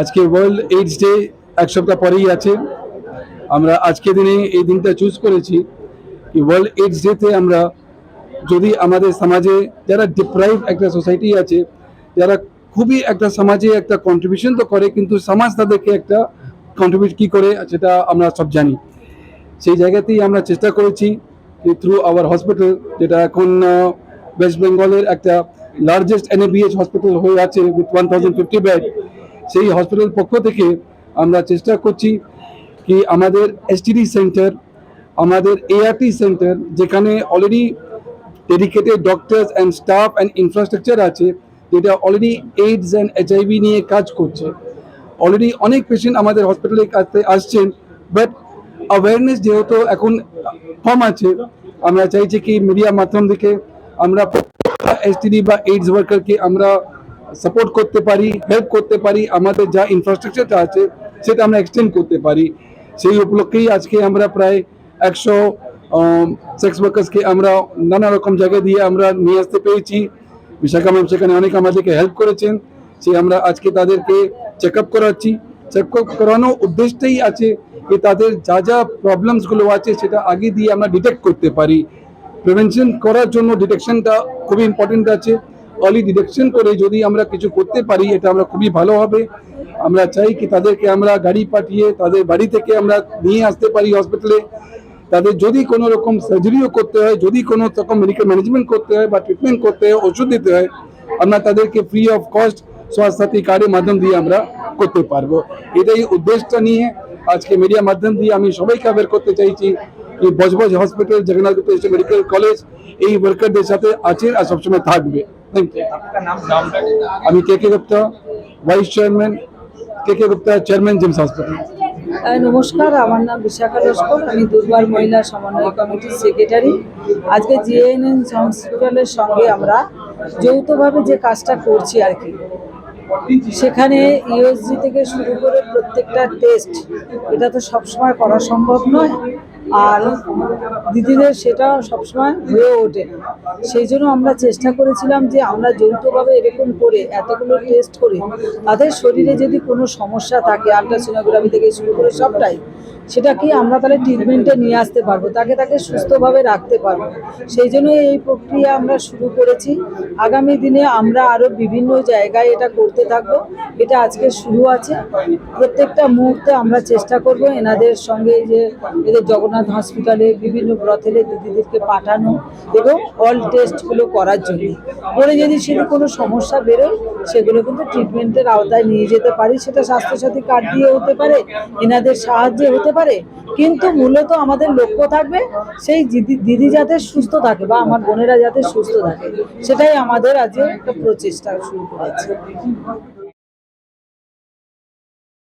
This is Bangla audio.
আজকে ওয়ার্ল্ড এইডস ডে এক সপ্তাহ পরেই আছে। আমরা আজকে দিনে এই দিনটা চুজ করেছি কি ওয়ার্ল্ড এইডস ডেতে আমরা যদি আমাদের সমাজে যারা ডিপ্রাইভ একটা সোসাইটি আছে, যারা খুবই একটা সমাজে একটা কন্ট্রিবিউশন তো করে, কিন্তু সমাজ তাদেরকে একটা কন্ট্রিবিউট কি করে, সেটা আমরা সব জানি। সেই জায়গাতেই আমরা চেষ্টা করেছি থ্রু আওয়ার হসপিটাল যেটা এখন ওয়েস্ট বেঙ্গলের একটা লার্জেস্ট এনএবিএইচ হসপিটাল হয়ে আছে with one thousand fifty bed সেই হসপিটালের পক্ষ থেকে আমরা চেষ্টা করছি কি আমাদের এসটিডি সেন্টার আমাদের এআরটি সেন্টার যেখানে already dedicated doctors and staff and infrastructure আছে, যেটা অলরেডি এইডস অ্যান্ড এইচআইভি নিয়ে কাজ করছে। অলরেডি অনেক পেশেন্ট আমাদের হসপিটালে কাছে আসছেন বাট অ্যাওয়ারনেস যেহেতু এখন কম আছে, আমরা চাইছি কি মিডিয়া মাধ্যম থেকে আমরা এসটিডি বা এইডস ওয়ার্কারকে আমরা সাপোর্ট করতে পারি হেল্প করতে পারি, আমাদের যা ইনফ্রাস্ট্রাকচারটা আছে সেটা আমরা এক্সটেন্ড করতে পারি। সেই উপলক্ষেই আজকে আমরা প্রায় একশো সেক্স ওয়ার্কার্সকে আমরা নানা রকম জায়গা দিয়ে আমরা নিয়ে আসতে পেরেছি। বিশাখা ম্যাম সেখানে অনেক আমাদেরকে হেল্প করেছেন। সে আমরা আজকে তাদেরকে চেক আপ করাচ্ছি। চেক আপ করানোর উদ্দেশ্যটাই আছে যে তাদের যা যা প্রবলেমসগুলো আছে সেটা আগে দিয়ে আমরা ডিটেক্ট করতে পারি। প্রিভেনশন করার জন্য ডিটেকশনটা খুবই ইম্পর্টেন্ট আছে। অলি ডিটেকশন করে যদি আমরা কিছু করতে পারি, এটা আমরা খুবই ভালো হবে। আমরা চাই কি তাদেরকে আমরা গাড়ি পাঠিয়ে তাদের বাড়ি থেকে আমরা নিয়ে আসতে পারি হসপিটালে তাদের যদি কোনো রকম সার্জারিও করতে হয়, যদি কোনো রকম মেডিকেল ম্যানেজমেন্ট করতে হয় বা ট্রিটমেন্ট করতে হয়, ওষুধ দিতে হয়, আমরা তাদেরকে ফ্রি অফ কস্ট স্বাস্থ্যসাথী কার্ডের মাধ্যম দিয়ে আমরা করতে পারব। এটাই উদ্দেশ্যটা নিয়ে আজকে মিডিয়া মাধ্যম দিয়ে আমি সবাইকে অ্যাওয়ার করতে চাইছি। যে Budge Budge hospital Jagannath Gupta medical college এই ওয়ার্কারদের সাথে আছে আর সবসময় থাকবে। থ্যাংক ইউ আমি K K Gupta vice chairman K K Gupta chairman GIMS hospital নমস্কার আমার নাম বিশাখা লস্কর আমি দুর্বার মহিলা সমন্বয় কমিটির সেক্রেটারি আজকে জিএনএন হসপিটালের সঙ্গে আমরা যৌথভাবে যে কাজটা করছি আর কি সেখানে ইউএসজি থেকে শুরু করে প্রত্যেকটা টেস্ট এটা তো সবসময় করা সম্ভব নয়। আর দিদিদের সেটা সবসময় হয়ে ওঠে না। সেই জন্য আমরা চেষ্টা করেছিলাম যে আমরা যৌথভাবে এরকম করে এতগুলো টেস্ট করে তাদের শরীরে যদি কোনো সমস্যা থাকে আলট্রাসোনোগ্রাফি থেকে শুরু করে সবটাই সেটা কি আমরা তাহলে ট্রিটমেন্টে নিয়ে আসতে পারব? তাকে তাকে সুস্থভাবে রাখতে পারব। সেই জন্য এই প্রক্রিয়া আমরা শুরু করেছি। আগামী দিনে আমরা আরও বিভিন্ন জায়গায় এটা করতে থাকব। এটা আজকে শুরু আছে। প্রত্যেকটা মুহূর্তে আমরা চেষ্টা করব এনাদের সঙ্গে যে এদের জগন্নাথ হসপিটালে বিভিন্ন ব্রথেলে দিদিদেরকে পাঠানো এবং অল টেস্টগুলো করার জন্য। করে যদি সেটা কোনো সমস্যা বেরোয়, সেগুলো কিন্তু ট্রিটমেন্টের আওতায় নিয়ে যেতে পারি। সেটা স্বাস্থ্যসাথী কার্ড দিয়ে হতে পারে। এনাদের সাহায্যে হতে পারে, কিন্তু মূলত আমাদের লক্ষ্য থাকবে সেই দিদি যাতে সুস্থ থাকে বা আমার বোনেরা যাতে সুস্থ থাকে। সেটাই আমাদের আজকে একটা প্রচেষ্টা শুরু করেছে।